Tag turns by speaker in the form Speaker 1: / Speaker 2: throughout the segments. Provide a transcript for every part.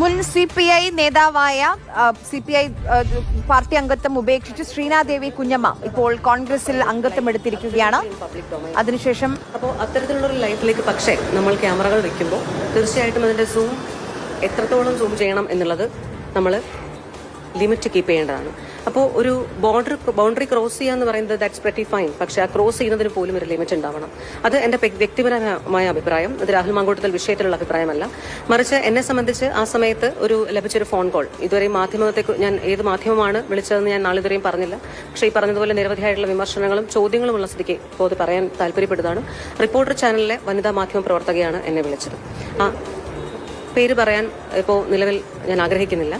Speaker 1: മുൻ C P I നേതാവായ C P I party അംഗത്വം ഉപേക്ഷിച്ച് ശ്രീനാദേവി കുഞ്ഞമ്മ ഇപ്പോൾ കോൺഗ്രസിൽ അംഗത്വം എടുത്തിരിക്കുകയാണ്. അതിനുശേഷം
Speaker 2: അപ്പോൾ അത്തരത്തിലുള്ളൊരു ലൈഫിലേക്ക് പക്ഷേ നമ്മൾ ക്യാമറകൾ വെക്കുമ്പോൾ തീർച്ചയായിട്ടും അതിന്റെ സൂം എത്രത്തോളം സൂം ചെയ്യണം എന്നുള്ളത് നമ്മൾ ലിമിറ്റ് കീപ്പ് ചെയ്യേണ്ടതാണ്. അപ്പോൾ ഒരു ബോർഡർ ബൗണ്ടറി ക്രോസ് ചെയ്യുക എന്ന് പറയുന്നത് ദാറ്റ്സ് പ്രറ്റി ഫൈൻ പക്ഷേ ആ ക്രോസ് ചെയ്യുന്നതിന് പോലും ഒരു ലിമിറ്റ് ഉണ്ടാവണം. അത് എന്റെ വ്യക്തിപരമായ അഭിപ്രായം അത് രാഹുൽ മാങ്കൂട്ടത്തിൽ വിഷയത്തിലുള്ള അഭിപ്രായമല്ല. മറിച്ച് എന്നെ സംബന്ധിച്ച് ആ സമയത്ത് ഒരു ലഭിച്ചൊരു ഫോൺ കോൾ ഇതുവരെ മാധ്യമത്തെ ഞാൻ ഏത് മാധ്യമമാണ് വിളിച്ചതെന്ന് ഞാൻ നാളിതുവരെയും പറഞ്ഞില്ല. പക്ഷേ ഈ പറഞ്ഞതുപോലെ നിരവധിയായിട്ടുള്ള വിമർശനങ്ങളും ചോദ്യങ്ങളും ഉള്ള സ്ഥിതിക്ക് ഇപ്പോൾ അത് പറയാൻ താല്പര്യപ്പെടുന്നതാണ്. റിപ്പോർട്ടർ ചാനലിലെ വനിതാ മാധ്യമ പ്രവർത്തകയാണ് എന്നെ വിളിച്ചത്. ആ പേര് പറയാൻ ഇപ്പോൾ നിലവിൽ ഞാൻ ആഗ്രഹിക്കുന്നില്ല.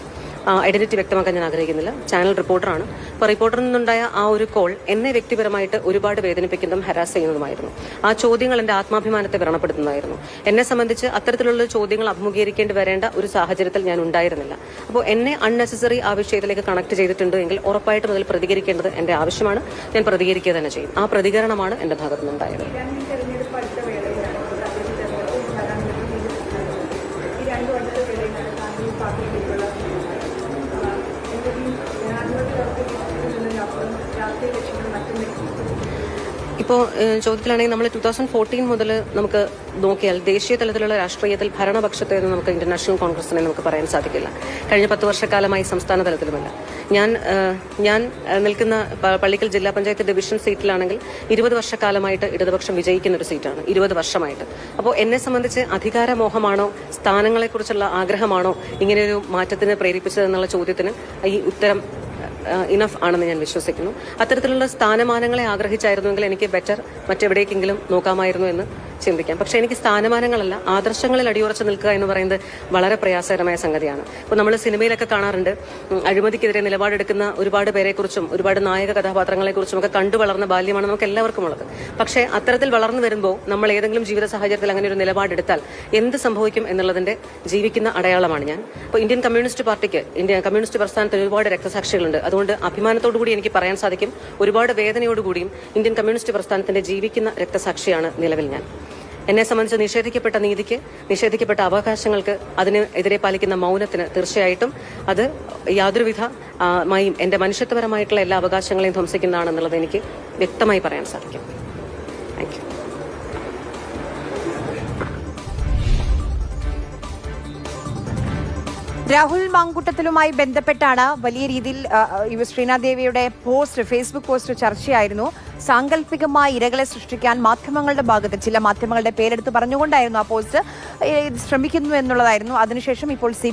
Speaker 2: ഐഡന്റിറ്റി വ്യക്തമാക്കാൻ ഞാൻ ആഗ്രഹിക്കുന്നില്ല. ചാനൽ റിപ്പോർട്ടറാണ് അപ്പോൾ റിപ്പോർട്ടറിൽ നിന്നുണ്ടായ ആ ഒരു കോൾ എന്നെ വ്യക്തിപരമായിട്ട് ഒരുപാട് വേദനിപ്പിക്കുന്നതും ഹരാസ് ചെയ്യുന്നതുമായിരുന്നു. ആ ചോദ്യങ്ങൾ എന്റെ ആത്മാഭിമാനത്തെ വ്രണപ്പെടുത്തുന്നതായിരുന്നു. എന്നെ സംബന്ധിച്ച് അത്തരത്തിലുള്ള ചോദ്യങ്ങൾ അഭിമുഖീകരിക്കേണ്ടി വരേണ്ട ഒരു സാഹചര്യത്തിൽ ഞാൻ ഉണ്ടായിരുന്നില്ല. അപ്പോൾ എന്നെ അൺനെസസറി ആ വിഷയത്തിലേക്ക് കണക്ട് ചെയ്തിട്ടുണ്ട് എങ്കിൽ ഉറപ്പായിട്ടും അതിൽ പ്രതികരിക്കേണ്ടത് എന്റെ ആവശ്യമാണ്. ഞാൻ പ്രതികരിക്കുക തന്നെ ചെയ്യും. ആ പ്രതികരണമാണ് എന്റെ ഭാഗത്തുനിന്നുണ്ടായത് ഇപ്പോൾ ചോദ്യത്തിലാണെങ്കിൽ നമ്മൾ ടൂ തൗസൻഡ് ഫോർട്ടീൻ മുതൽ നമുക്ക് നോക്കിയാൽ ദേശീയ തലത്തിലുള്ള രാഷ്ട്രീയത്തിൽ ഭരണപക്ഷത്തെ എന്ന് നമുക്ക് ഇന്റർനാഷണൽ കോൺഗ്രസിനെ നമുക്ക് പറയാൻ സാധിക്കില്ല. കഴിഞ്ഞ പത്ത് വർഷക്കാലമായി സംസ്ഥാന തലത്തിലുമല്ല. ഞാൻ ഞാൻ നിൽക്കുന്ന പള്ളിക്കൽ ജില്ലാ പഞ്ചായത്ത് ഡിവിഷൻ സീറ്റിലാണെങ്കിൽ ഇരുപത് വർഷക്കാലമായിട്ട് ഇടതുപക്ഷം വിജയിക്കുന്ന ഒരു സീറ്റാണ് ഇരുപത് വർഷമായിട്ട്. അപ്പോൾ എന്നെ സംബന്ധിച്ച് അധികാരമോഹമാണോ സ്ഥാനങ്ങളെക്കുറിച്ചുള്ള ആഗ്രഹമാണോ ഇങ്ങനെയൊരു മാറ്റത്തിന് പ്രേരിപ്പിച്ചതെന്നുള്ള ചോദ്യത്തിന് ഈ ഉത്തരം ഇനഫ് ആണെന്ന് ഞാൻ വിശ്വസിക്കുന്നു. അത്തരത്തിലുള്ള സ്ഥാനമാനങ്ങളെ ആഗ്രഹിച്ചായിരുന്നുവെങ്കിൽ എനിക്ക് ബെറ്റർ മറ്റെവിടേക്കെങ്കിലും നോക്കാമായിരുന്നു എന്ന് ചിന്തിക്കാം. പക്ഷെ എനിക്ക് സ്ഥാനമാനങ്ങളല്ല ആദർശങ്ങളിൽ അടിയുറച്ച് നിൽക്കുക എന്ന് പറയുന്നത് വളരെ പ്രയാസകരമായ സംഗതിയാണ്. ഇപ്പോൾ നമ്മൾ സിനിമയിലൊക്കെ കാണാറുണ്ട് അഴിമതിക്കെതിരെ നിലപാടെടുക്കുന്ന ഒരുപാട് പേരെക്കുറിച്ചും ഒരുപാട് നായക കഥാപാത്രങ്ങളെക്കുറിച്ചും ഒക്കെ കണ്ടു വളർന്ന ബാല്യമാണ് നമുക്ക് എല്ലാവർക്കും ഉള്ളത്. പക്ഷെ അത്തരത്തിൽ വളർന്നു വരുമ്പോൾ നമ്മൾ ഏതെങ്കിലും ജീവിത സാഹചര്യത്തിൽ അങ്ങനെ ഒരു നിലപാടെടുത്താൽ എന്ത് സംഭവിക്കും എന്നുള്ളതിന്റെ ജീവിക്കുന്ന അടയാളമാണ് ഞാൻ. അപ്പോൾ ഇന്ത്യൻ കമ്മ്യൂണിസ്റ്റ് പാർട്ടിക്ക് ഇന്ത്യ കമ്മ്യൂണിസ്റ്റ് പ്രസ്ഥാനത്തിൽ ഒരുപാട് രക്തസാക്ഷികളുണ്ട്. അതുകൊണ്ട് അഭിമാനത്തോടു കൂടി എനിക്ക് പറയാൻ സാധിക്കും ഒരുപാട് വേദനയോടുകൂടിയും ഇന്ത്യൻ കമ്മ്യൂണിസ്റ്റ് പ്രസ്ഥാനത്തിന്റെ ജീവിക്കുന്ന രക്തസാക്ഷിയാണ് നിലവിൽ ഞാൻ. എന്നെ സംബന്ധിച്ച് നിഷേധിക്കപ്പെട്ട നീതിക്ക് നിഷേധിക്കപ്പെട്ട അവകാശങ്ങൾക്ക് അതിനെതിരെ പാലിക്കുന്ന മൗനത്തിന് തീർച്ചയായിട്ടും അത് യാതൊരുവിധ മായും എന്റെ മനുഷ്യത്വപരമായിട്ടുള്ള എല്ലാ അവകാശങ്ങളെയും ധ്വംസിക്കുന്നതാണെന്നുള്ളത് എനിക്ക് വ്യക്തമായി പറയാൻ സാധിക്കും.
Speaker 1: രാഹുൽ മാങ്കുട്ടത്തിലുമായി ബന്ധപ്പെട്ടാണ് വലിയ രീതിയിൽ ശ്രീനാദേവിയുടെ പോസ്റ്റ് ഫേസ്ബുക്ക് പോസ്റ്റ് ചർച്ചയായിരുന്നു. സാങ്കല്പികമായ ഇരകളെ സൃഷ്ടിക്കാൻ മാധ്യമങ്ങളുടെ ഭാഗത്ത് ചില മാധ്യമങ്ങളുടെ പേരെടുത്ത് പറഞ്ഞുകൊണ്ടായിരുന്നു ആ പോസ്റ്റ് ശ്രമിക്കുന്നു എന്നുള്ളതായിരുന്നു. അതിനുശേഷം ഇപ്പോൾ സി